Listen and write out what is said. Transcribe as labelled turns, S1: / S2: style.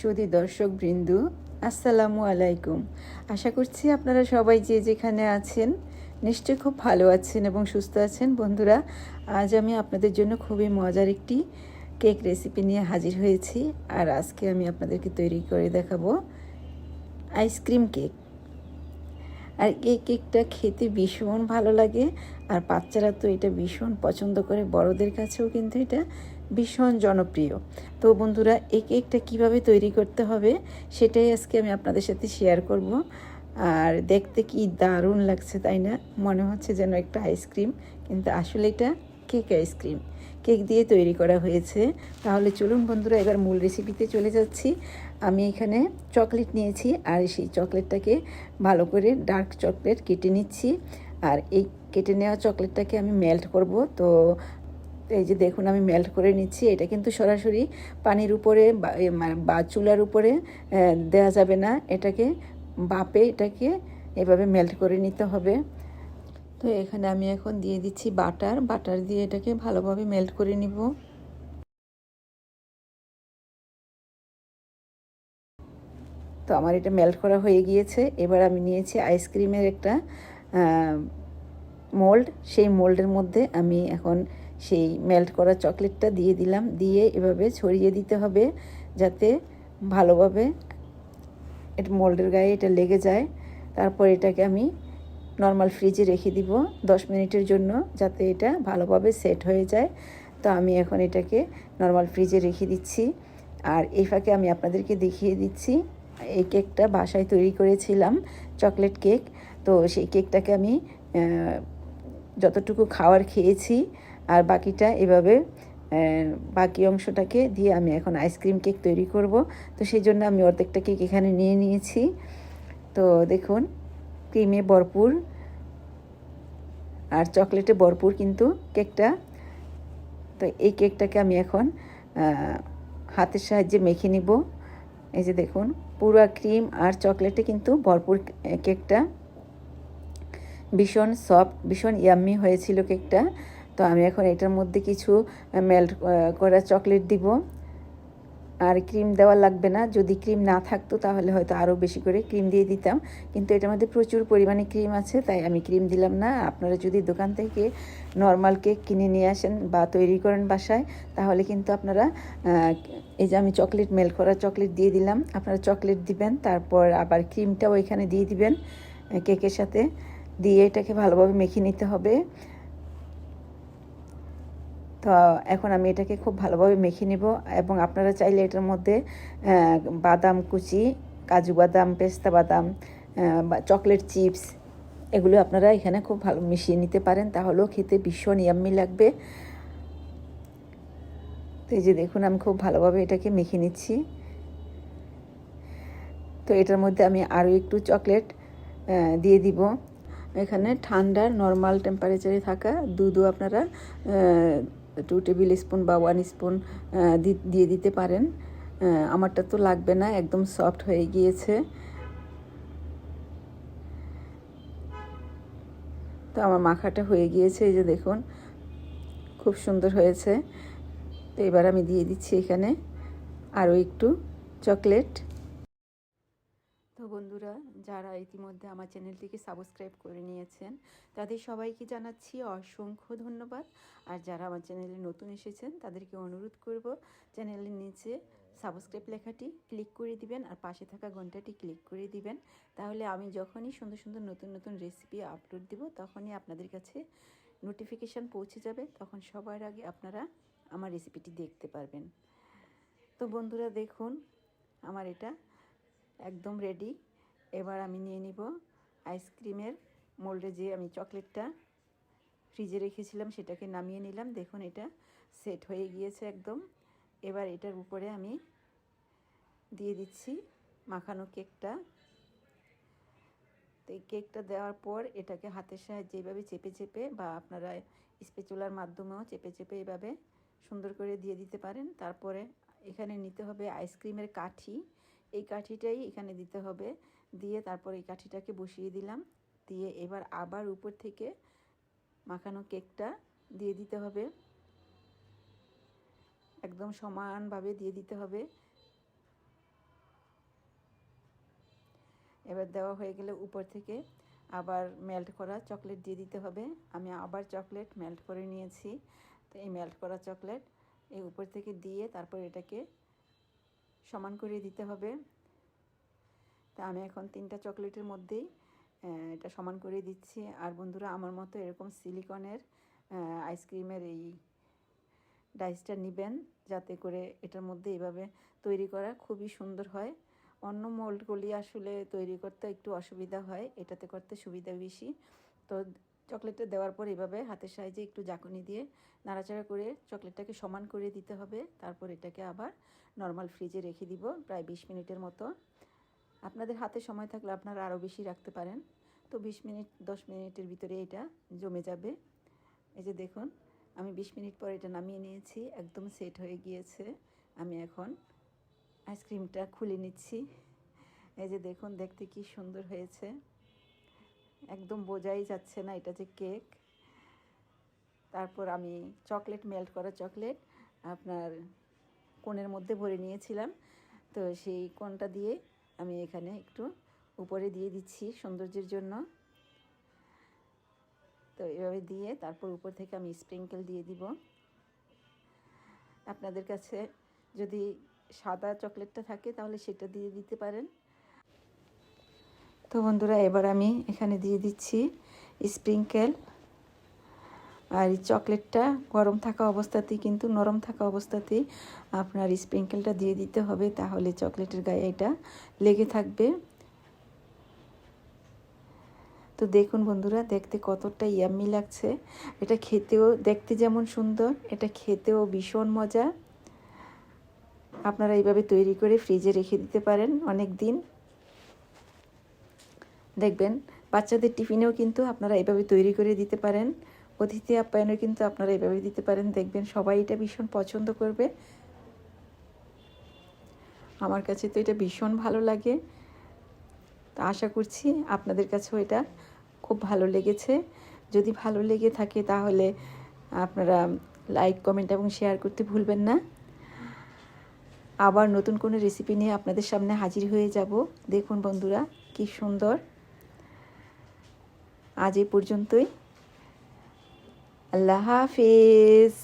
S1: সুদী দর্শক বৃন্দু, আসসালামু আলাইকুম। আশা করছি আপনারা সবাই যে যেখানে আছেন নিশ্চয়ই খুব ভালো আছেন এবং সুস্থ আছেন। বন্ধুরা, আজ আমি আপনাদের জন্য খুবই মজার একটি কেক রেসিপি নিয়ে হাজির হয়েছি আর আজকে আমি আপনাদেরকে তৈরি করে দেখাবো আইসক্রিম কেক আর এই কেকটা খেতে ভীষণ ভালো লাগে আর বাচ্চারা তো এটা ভীষণ পছন্দ করে, বড়দের কাছেও কিন্তু এটা ভীষণ জনপ্রিয়। তো বন্ধুরা এই কেকটা কীভাবে তৈরি করতে হবে সেটাই আজকে আমি আপনাদের সাথে শেয়ার করব। আর দেখতে কি দারুণ লাগছে, তাই না? মনে হচ্ছে যেন একটা আইসক্রিম কিন্তু আসলে এটা কেক আইসক্রিম কেক দিয়ে তৈরি করা হয়েছে। তাহলে চলুন বন্ধুরা, এবার মূল রেসিপিতে চলে যাচ্ছি। আমি এখানে চকলেট নিয়েছি, আর সেই চকলেটটাকে ভালো করে ডার্ক চকলেট কেটে নিচ্ছি। আর এই কেটে নেওয়া চকলেটটাকে আমি মেল্ট করব। তো এই যে দেখুন, আমি মেল্ট করে নিচ্ছি। এটা কিন্তু সরাসরি পানির উপরে বা মানে বা চুলার উপরে দেওয়া যাবে না। এটাকে বাপে এটাকে এভাবে মেল্ট করে নিতে হবে। তো এখানে আমি এখন দিয়ে দিচ্ছি বাটার। বাটার দিয়ে এটাকে ভালোভাবে মেল্ট করে নিব। তো আমার এটা মেল্ট করা হয়ে গিয়েছে। এবার আমি নিয়েছি আইসক্রিমের একটা মোল্ড সেই মোল্ডের মধ্যে আমি এখন সেই মেল্ট করা চকলেটটা দিয়ে দিলাম। দিয়ে এভাবে ছড়িয়ে দিতে হবে যাতে ভালোভাবে এটা মোল্ডের গায়ে এটা লেগে যায়। তারপর এটাকে আমি নর্মাল ফ্রিজে রেখে দিব দশ মিনিটের জন্য যাতে এটা ভালোভাবে সেট হয়ে যায়। তো আমি এখন এটাকে নর্মাল ফ্রিজে রেখে দিচ্ছি। আর এই ফাঁকে আমি আপনাদেরকে দেখিয়ে দিচ্ছি, এই কেকটা বাসায় তৈরি করেছিলাম চকলেট কেক তো সেই কেকটাকে আমি যতটুকু খাওয়ার খেয়েছি আর বাকিটা এভাবে বাকি অংশটাকে দিয়ে আমি এখন আইসক্রিম কেক তৈরি করব। তো সেই জন্য আমি অর্ধেকটা কেক এখানে নিয়ে নিয়েছি। তো দেখুন ক্রিমে ভরপুর, আর চকলেটে ভরপুর কিন্তু কেকটা তো এই কেকটাকে আমি এখন হাতের সাহায্যে মেখে নিব। এই যে দেখুন, পুরো ক্রিম আর চকলেটে কিন্তু ভরপুর কেকটা ভীষণ সফট ভীষণ ইয়াম্মি হয়েছিল কেকটা তো আমি এখন এটার মধ্যে কিছু মেল্ট করা চকলেট দিব। আর ক্রিম দেওয়া লাগবে না। যদি ক্রিম না থাকতো তাহলে হয়তো আরও বেশি করে ক্রিম দিয়ে দিতাম। কিন্তু এটার মধ্যে প্রচুর পরিমাণে ক্রিম আছে, তাই আমি ক্রিম দিলাম না। আপনারা যদি দোকান থেকে নর্মাল কেক কিনে নিয়ে আসেন বা তৈরি করেন বাসায়, তাহলে কিন্তু আপনারা এই যে আমি চকলেট মেল্ট করা চকলেট দিয়ে দিলাম। আপনারা চকলেট দিবেন, তারপর আবার ক্রিমটাও এখানে দিয়ে দিবেন কেকের সাথে। দিয়ে এটাকে ভালোভাবে মেখে নিতে হবে। তো এখন আমি এটাকে খুব ভালোভাবে মেখে নেব এবং আপনারা চাইলে এটার মধ্যে বাদাম কুচি, কাজু বাদাম, পেস্তা বাদাম চকলেট চিপস এগুলো আপনারা এখানে খুব ভালো মিশিয়ে নিতে পারেন। তাহলেও খেতে ভীষণ ইয়াম্মি লাগবে। তো এই যে দেখুন, আমি খুব ভালোভাবে এটাকে মেখে নিচ্ছি। তো এটার মধ্যে আমি আরও একটু চকলেট দিয়ে দিব। এখানে ঠান্ডা, নর্মাল টেম্পারেচারে থাকা দুধও আপনারা টু টেবিল স্পুন বা ওয়ান স্পুন দিয়ে দিতে পারেন। আমারটা তো লাগবে না, একদম সফট হয়ে গিয়েছে। তো আমার মাখাটা হয়ে গিয়েছে, এই যে দেখুন, খুব সুন্দর হয়েছে। তো এবার আমি দিয়ে দিচ্ছি এখানে আরও একটু চকলেট যারা ইতিমধ্যে আমার চ্যানেলটিকে সাবস্ক্রাইব করে নিয়েছেন, তাদের সবাইকে জানাচ্ছি অসংখ্য ধন্যবাদ। আর যারা আমার চ্যানেলে নতুন এসেছেন, তাদেরকে অনুরোধ করব চ্যানেলের নিচে সাবস্ক্রাইব লেখাটি ক্লিক করে দিবেন আর পাশে থাকা ঘন্টাটি ক্লিক করে দিবেন। তাহলে আমি যখনই সুন্দর সুন্দর নতুন নতুন রেসিপি আপলোড দিব, তখনই আপনাদের কাছে নোটিফিকেশান পৌঁছে যাবে। তখন সবার আগে আপনারা আমার রেসিপিটি দেখতে পারবেন। তো বন্ধুরা, দেখুন, আমার এটা একদম রেডি। এবার আমি নিয়ে নিব আইসক্রিমের মোল্ডে যে আমি চকলেটটা ফ্রিজে রেখেছিলাম, সেটাকে নামিয়ে নিলাম। দেখুন, এটা সেট হয়ে গিয়েছে একদম। এবার এটার উপরে আমি দিয়ে দিচ্ছি মাখানো কেকটা। তো এই কেকটা দেওয়ার পর এটাকে হাতের সাহায্যে এইভাবে চেপে চেপে বা আপনারা স্পেচুলার মাধ্যমেও চেপে চেপে এইভাবে সুন্দর করে দিয়ে দিতে পারেন। তারপরে এখানে নিতে হবে আইসক্রিমের কাঠি। এই কাঠিটাই এখানে দিতে হবে। দিয়ে তারপর এই কাঠিটাকে বসিয়ে দিলাম। দিয়ে এবার আবার উপর থেকে মাখানো কেকটা দিয়ে দিতে হবে। একদম সমানভাবে দিয়ে দিতে হবে। এবার দেওয়া হয়ে গেলে উপর থেকে আবার মেল্ট করা চকলেট দিয়ে দিতে হবে। আমি আবার চকলেট মেল্ট করে নিয়েছি। তো এই মেল্ট করা চকলেট এই উপর থেকে দিয়ে তারপর এটাকে সমান করে দিতে হবে। তা আমি এখন তিনটা চকলেটের মধ্যেই এটা সমান করে দিচ্ছি। আর বন্ধুরা, আমার মতো এরকম সিলিকনের আইসক্রিমের এই ডাইসটা নেবেন, যাতে করে এটার মধ্যে এইভাবে তৈরি করা খুবই সুন্দর হয়। অন্য মোল্ডগুলি আসলে তৈরি করতে একটু অসুবিধা হয়, এটাতে করতে সুবিধা বেশি। তো চকলেটটা দেওয়ার পর এভাবে হাতের সাহায্যে একটু জাকুনি দিয়ে নাড়াচাড়া করে চকলেটটাকে সমান করে দিতে হবে। তারপর এটাকে আবার নর্মাল ফ্রিজে রেখে দিব, প্রায় বিশ মিনিটের মতো। আপনাদের হাতে সময় থাকলে আপনারা আরও বেশি রাখতে পারেন। তো বিশ মিনিট, দশ মিনিটের ভিতরে এটা জমে যাবে। এই যে দেখুন, আমি বিশ মিনিট পর এটা নামিয়ে নিয়েছি, একদম সেট হয়ে গিয়েছে। আমি এখন আইসক্রিমটা খুলে নিচ্ছি। এই যে দেখুন, দেখতে কি সুন্দর হয়েছে। একদম বোঝাই যাচ্ছে না এটা যে কেক। তারপর আমি চকলেট, মেল্ট করা চকলেট আপনার কোণের মধ্যে ভরে নিয়েছিলাম। তো সেই কোণটা দিয়ে আমি এখানে একটু উপরে দিয়ে দিচ্ছি সৌন্দর্যের জন্য। তো এভাবে দিয়ে তারপর উপর থেকে আমি স্প্রিঙ্কেল দিয়ে দিব। আপনাদের কাছে যদি সাদা চকলেটটা থাকে তাহলে সেটা দিয়ে দিতে পারেন। তো বন্ধুরা, এবার আমি এখানে দিয়ে দিচ্ছি স্প্রিঙ্কেল আর এই চকলেটটা গরম থাকা অবস্থাতেই কিন্তু নরম থাকা অবস্থাতেই আপনার স্প্রিঙ্কেলটা দিয়ে দিতে হবে, তাহলে চকলেটের গায়ে এটা লেগে থাকবে। তো দেখুন বন্ধুরা, দেখতে কতটা ইয়াম্মি লাগছে। এটা খেতেও, দেখতে যেমন সুন্দর, এটা খেতেও ভীষণ মজা। আপনারা এইভাবে তৈরি করে ফ্রিজে রেখে দিতে পারেন অনেক দিন দেখবেন, বাচ্চাদের টিফিনেও কিন্তু আপনারা এভাবে তৈরি করে দিতে পারেন। অতিথি আপ্যায়নেও কিন্তু আপনারা এভাবে দিতে পারেন। দেখবেন সবাই এটা ভীষণ পছন্দ করবে। আমার কাছে তো এটা ভীষণ ভালো লাগে। তো আশা করছি আপনাদের কাছেও এটা খুব ভালো লেগেছে। যদি ভালো লেগে থাকে তাহলে আপনারা লাইক, কমেন্ট এবং শেয়ার করতে ভুলবেন না। আবার নতুন কোনো রেসিপি নিয়ে আপনাদের সামনে হাজির হয়ে যাব। দেখুন বন্ধুরা, কি সুন্দর। আজ এই পর্যন্তই। আল্লাহ হাফিজ।